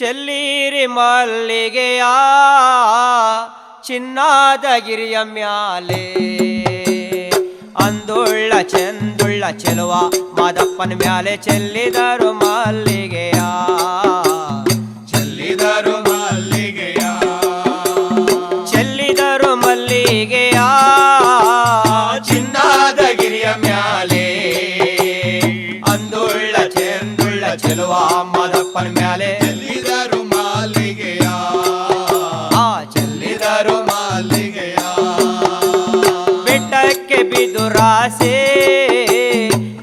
ಚೆಲ್ಲೀರಿ ಮಲ್ಲಿಗೆಯ ಚಿನ್ನಾದ ಗಿರಿಯ ಮ್ಯಾಲೆ. ಅಂದುಳ್ಳ ಚಂದುಳ್ಳ ಚೆಲುವ ಮಾದಪ್ಪನ ಮ್ಯಾಲೆ ಚೆಲ್ಲಿದರು ಮಲ್ಲಿಗೆಯ. ಚೆಲ್ಲಿದರು ಮಲ್ಲಿಗೆಯ. ಚೆಲ್ಲಿದರು ಮಲ್ಲಿಗೆಯ. ಚಿನ್ನಾದ ಗಿರಿಯ ಮ್ಯಾಲೆ. ಅಂದುಳ್ಳ ಚೆಂದುಳ್ಳ ಚೆಲುವ ಮಾದಪ್ಪನ ಮ್ಯಾಲೆ ಬಿದುರಾಸೆ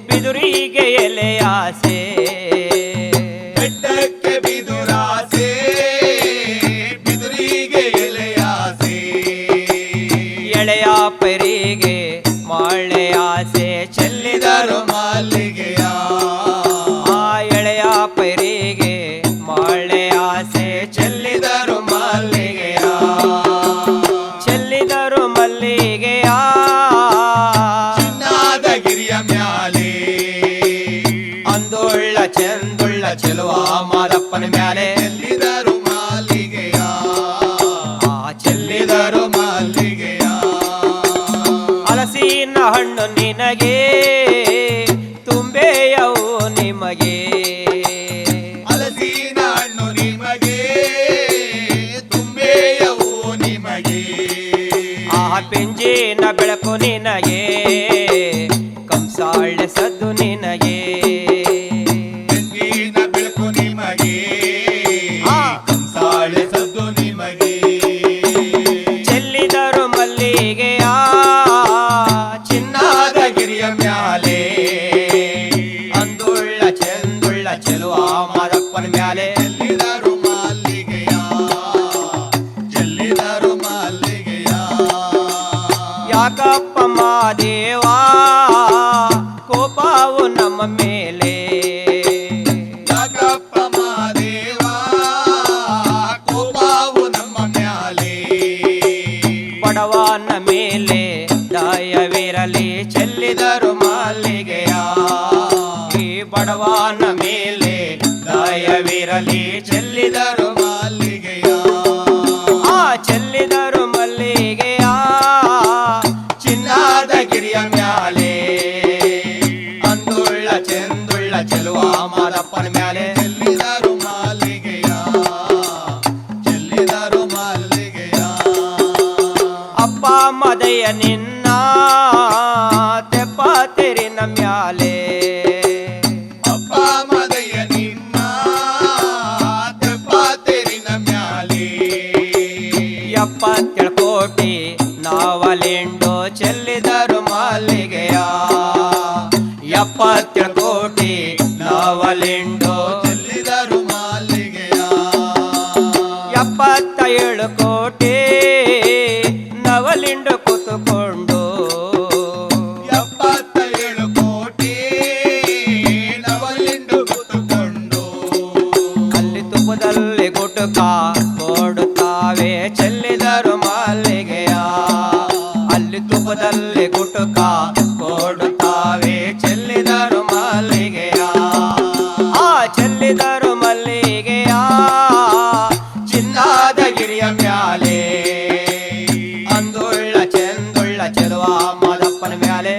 ಬಿದುರಿಗೆ ಎಲೆಯಾಸೆ ಬೆಟ್ಟಕ್ಕೆ ಅಂದುಳ್ಳ ಚೆಂದುಳ್ಳ ಚೆಲುವ ಮಾದಪ್ಪನ ಮ್ಯಾಲೆ. ಚೆಲ್ಲಿದರು ಮಾಲಿಗೆಯ ಆ ಚೆಲ್ಲಿದರು ಮಾಲಿಗೆಯ ಹಲಸಿನ ಹಣ್ಣು ನಿನಗೆ ತುಂಬೆಯವು ನಿಮಗೆ. ಹಲಸಿನ ಹಣ್ಣು ನಿಮಗೆ ತುಂಬೆಯವು ನಿಮಗೆ. ಆ ಪಿಂಜಿನ ಬೆಳಕು ನಿನಗೆ ಕಂಸಾಳೆ ಸದ್ದು ನಿನಗೆ. ಬಡವನ ಮೇಲೆ ದಯವಿರಲಿ ಚೆಲ್ಲಿದರು ಮಲ್ಲಿಗೆಯ. ಈ ಬಡವನ ಮೇಲೆ ದಯವಿರಲಿ ಚೆಲ್ಲಿದರು ಮಲ್ಲಿಗೆಯ. ಆ ಚೆಲ್ಲಿದರು ಮಲ್ಲಿಗೆಯ ಚಿನ್ನಾದ ಗಿರಿಯ ಮ್ಯಾಲೆ ಅಂದುಳ್ಳ ಚೆಂದುಳ್ಳ ಚೆಲುವ ಮಾದಪ್ಪನ ಮದಯ ನಿನ್ನ ತೆಪ್ಪ ತೆರಿನ ಮ್ಯಾಲೆ. ಅಪ್ಪ ಮದಯ ನಿನ್ನ ತೆಪ್ಪ ತೆರಿನ ಮ್ಯಾಲೆ. ಎಪ್ಪತ್ತೇಳು ಕೋಟಿ ನಾವಲೆಂಡು ಚೆಲ್ಲಿದರು ಮಲ್ಲಿಗೆಯ ಎಪ್ಪತ್ತೇಳು ಕೋಟಿ ನಾವಲೆಂಡು ಚೆಲ್ಲಿದರು ಮಲ್ಲಿಗೆಯ ಎಪ್ಪತ್ತ ಏಳು ಕೋಟಿ ನಿಂಡು ಕೂತುಕೊಂಡು. ಎಪ್ಪತ್ತೇಳು ಕೋಟಿ ನವಲಿಂಡು ಕೂತುಕೊಂಡು. ಅಲ್ಲಿ ತುಪ್ಪದಲ್ಲಿ ಗುಟುಕ ಕೊಡುತ್ತಾವೆ ಚೆಲ್ಲಿದರು ಮಲ್ಲಿಗೆಯ. ಅಲ್ಲಿ ತುಪ್ಪದಲ್ಲಿ ಗುಟುಕ పని వేయాలి